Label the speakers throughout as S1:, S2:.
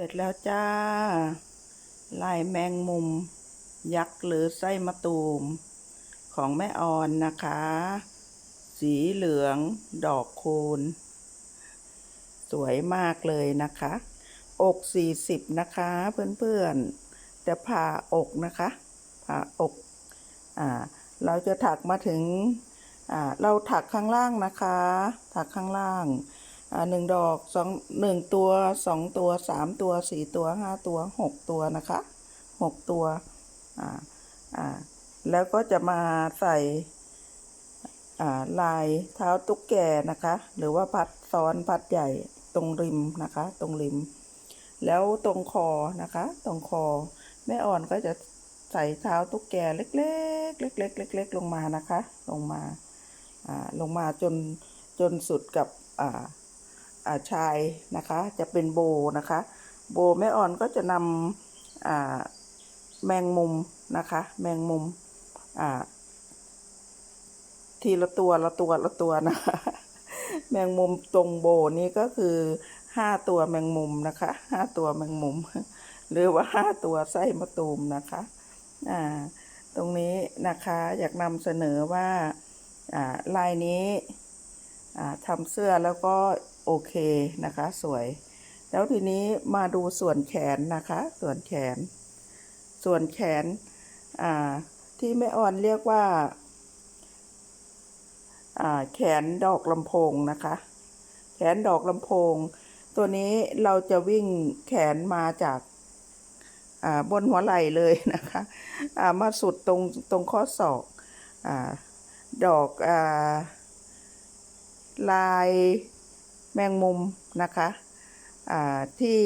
S1: ร็จแล้วจ้า ลายแมงมุม ยักษ์หรือไส้มะตูม ของแม่ออนนะคะ สีเหลืองดอกคูณ สวยมากเลยนะคะ อกสี่สิบนะคะเพื่อนๆ แต่ผ่าอกนะคะ ผ่าอกอ่าเราจะถักมาถึงอ่าเราถักข้างล่างนะคะ ถักข้างล่าง หนึ่งดอกสองหนึ่งตัวสองตัวสามตัวสี่ตัวห้าตัวหกตัวนะคะหกตัวอ่าอ่าแล้วก็จะมาใส่อ่าลายเท้าตุ๊กแกนะคะ หรือว่าพัดซ้อนพัดใหญ่ตรงริมนะคะ ตรงริม แล้วตรงคอนะคะ ตรงคอแม่อ่อนก็จะใส่เท้าตุ๊กแกเล็กๆเล็กๆเล็กๆลงมานะคะ ลงมาอ่าลงมาจนจนสุดกับอ่าอ่า ชายนะคะ จะเป็นโบนะคะ โบแม่อ่อนก็จะนำแมงมุมนะคะ แมงมุมทีละตัวละตัวละตัวนะคะแมงมุมตรงโบนี้ก็คือห้าตัวแมงมุมนะคะห้าตัวแมงมุม หรือว่าห้าตัวไส้มะตูมนะคะอ่าตรงนี้นะคะอยากนำเสนอว่าลายนี้ทำเสื้อแล้วก็ โอเคนะคะ สวย แล้วทีนี้มาดูส่วนแขนนะคะ ส่วนแขน ส่วนแขนที่แม่ออนเรียกว่าแขนดอกลำโพงนะคะ แขนดอกลำโพง ตัวนี้เราจะวิ่งแขนมาจากาบนหัวไหล่เลยนะคะามาสุดตรงตรงข้อศอกอดอกอลาย แมงมุมนะคะอ่าที่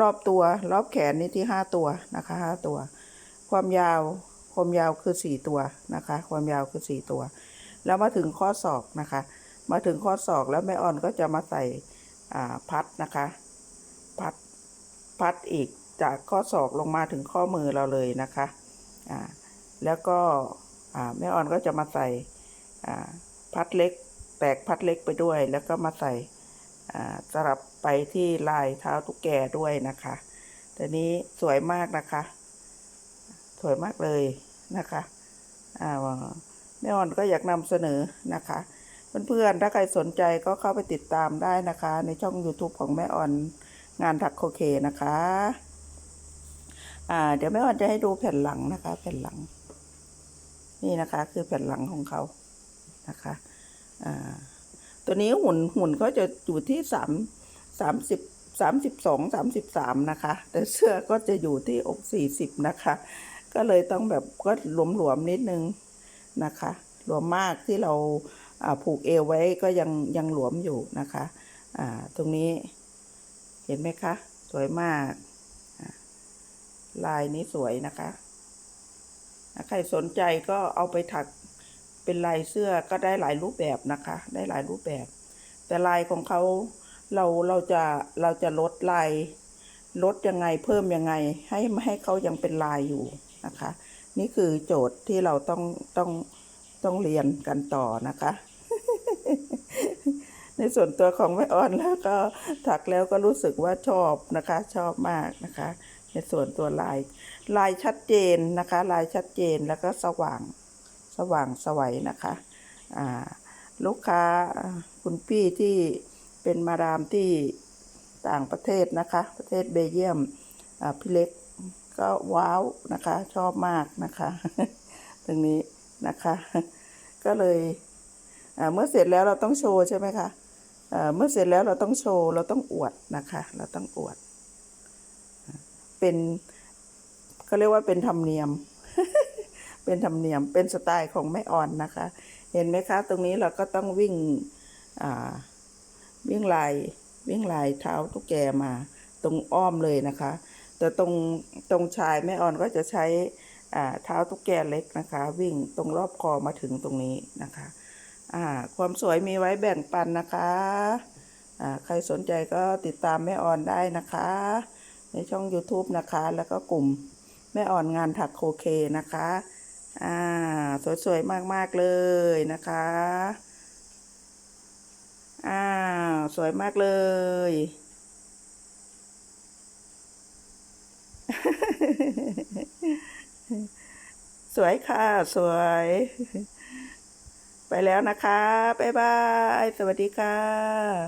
S1: รอบตัวรอบแขนนี่ที่ห้าตัวนะคะห้าตัว ความยาวความยาวคือสี่ตัวนะคะ ความยาวคือสี่ตัว แล้วมาถึงข้อศอกนะคะ มาถึงข้อศอกแล้วแม่อ่อนก็จะมาใส่อ่าพัดนะคะพัดพัดอีกจากข้อศอกลงมาถึงข้อมือเราเลยนะคะอ่าแล้วก็อ่าแม่อ่อนก็จะมาใส่อ่าพัดเล็ก แตกพัดเล็กไปด้วย แล้วก็มาใส่สลับไปที่ลายเท้าตุ๊กแกด้วยนะคะแต่นี้สวยมากนะคะ สวยมากเลยนะคะแม่อ่อนก็อยากนำเสนอนะคะเพื่อนๆ ถ้าใครสนใจก็เข้าไปติดตามได้นะคะ ในช่อง YouTube ของแม่อ่อนงานถักโคเคนะคะ อ่า เดี๋ยวแม่อ่อนจะให้ดูแผ่นหลังนะคะ แผ่นหลัง นี่นะคะ คือแผ่นหลังของเขานะคะ อ่าตัวนี้หุ่นหุ่นก็จะอยู่ที่สามสามสิบสามสิบสองสามสิบสามนะคะ แต่เสื้อก็จะอยู่ที่อกสี่สิบนะคะ ก็เลยต้องแบบก็หลวมๆนิดนึงนะคะ หลวมมากที่เราผูกเอวไว้ก็ยังยังหลวมอยู่นะคะตรงนี้เห็นไหมคะ สวยมาก ลายนี้สวยนะคะ ใครสนใจก็เอาไปถัก เป็นลายเสื้อก็ได้หลายรูปแบบนะคะ ได้หลายรูปแบบ แต่ลายของเขาเราเราจะเราจะลดลายลดยังไงเพิ่มยังไง ให้ไม่ให้เขายังเป็นลายอยู่นะคะ นี่คือโจทย์ที่เราต้องต้องต้องเรียนกันต่อนะคะ ในส่วนตัวของแม่อ่อนแล้วก็ถักแล้วก็รู้สึกว่าชอบนะคะ ชอบมากนะคะ ในส่วนตัวลาย ลายชัดเจนนะคะ ลายชัดเจนแล้วก็สว่าง สว่างสวัยนะคะลูกค้าคุณพี่ที่เป็นมาดามที่ต่างประเทศนะคะ ประเทศเบลเยียมพี่เล็กก็ว้าวนะคะ ชอบมากนะคะตรงนี้นะคะ ก็เลยเมื่อเสร็จแล้วเราต้องโชว์ใช่ไหมคะเมื่อเสร็จแล้วเราต้องโชว์เราต้องอวดนะคะ เราต้องอวด เป็นเขาเรียกว่าเป็นธรรมเนียม เป็นธรรมเนียมเป็นสไตล์ของแม่อ่อนนะคะ เห็นไหมคะ ตรงนี้เราก็ต้องวิ่งวิ่งลายวิ่งลายเท้าตุ๊กแกมาตรงอ้อมเลยนะคะ แต่ตรงตรงชายแม่อ่อนก็จะใช้เท้าตุ๊กแกเล็กนะคะ วิ่งตรงรอบคอมาถึงตรงนี้นะคะความสวยมีไว้แบ่งปันนะคะใครสนใจก็ติดตามแม่อ่อนได้นะคะ ในช่อง YouTube นะคะ แล้วก็กลุ่มแม่อ่อนงานถักโคเคนะคะ อ่า สวยๆ มากๆเลยนะคะ อ่า สวยมากเลย สวยค่ะ สวย ไปแล้วนะคะ บ๊ายบาย สวัสดีค่ะ